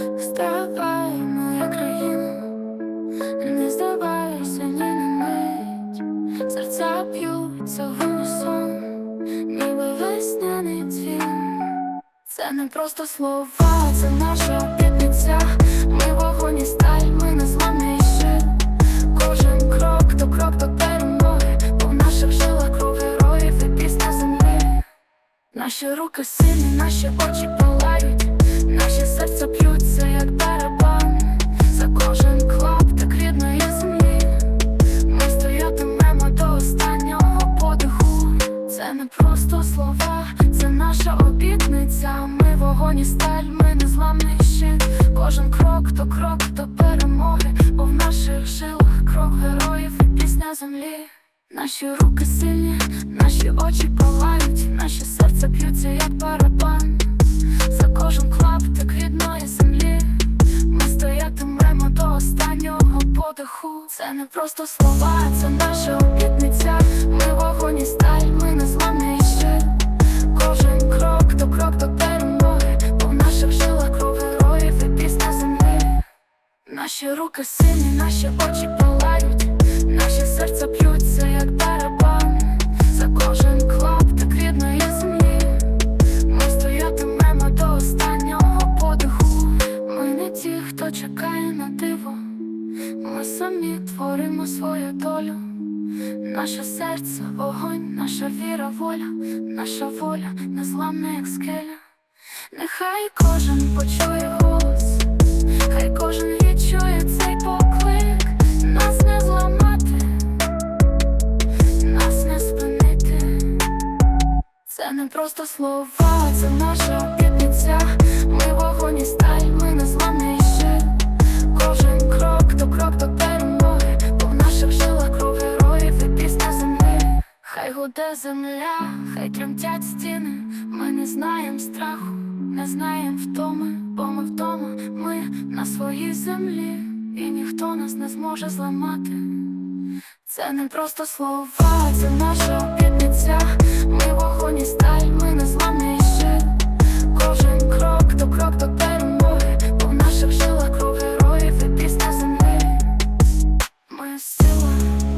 Вставай, моя країна, не здавайся ні мить, серця б'ються в унісон, ніби весняний дзвін. Це не просто слова, це наша обітниця. Ми вогонь і сталь, ми незламний щит. Кожен крок то крок до перемоги, бо в наших жилах кров героїв і пісня землі. Наші руки сильні, наші очі Це не просто слова, це наша обітниця. Ми вогонь і сталь, ми незламний щит. Кожен крок то крок до перемоги, бо в наших жилах кров героїв і пісня землі. Наші руки сильні, наші очі палають, наші серця б'ються, як барабан. За кожен клаптик рідної землі. Ми стоятимемо до останнього подиху. Це не просто слова, це наша обітниця. Руки сильні, наші очі палають, наші серця б'ються, як барабан. За кожен клаптик рідної землі. Ми стоятимемо до останнього подиху. Ми не ті, хто чекає на диво. Ми самі творимо свою долю. Наше серце, вогонь, наша віра, воля, наша воля незламна, як скеля. Нехай кожен почує голос, просто слова, це наша обітниця. Ми вогонь і сталь, ми незламний щит. Кожен крок то крок до перемоги, бо в наших жилах кров героїв і пісня землі. Хай гуде земля, хай тремтять стіни. Ми не знаєм страху, не знаєм втоми, бо ми вдома, ми на своїй землі, і ніхто нас не зможе зламати. Це не просто слова, це наша обітниця. Thank you.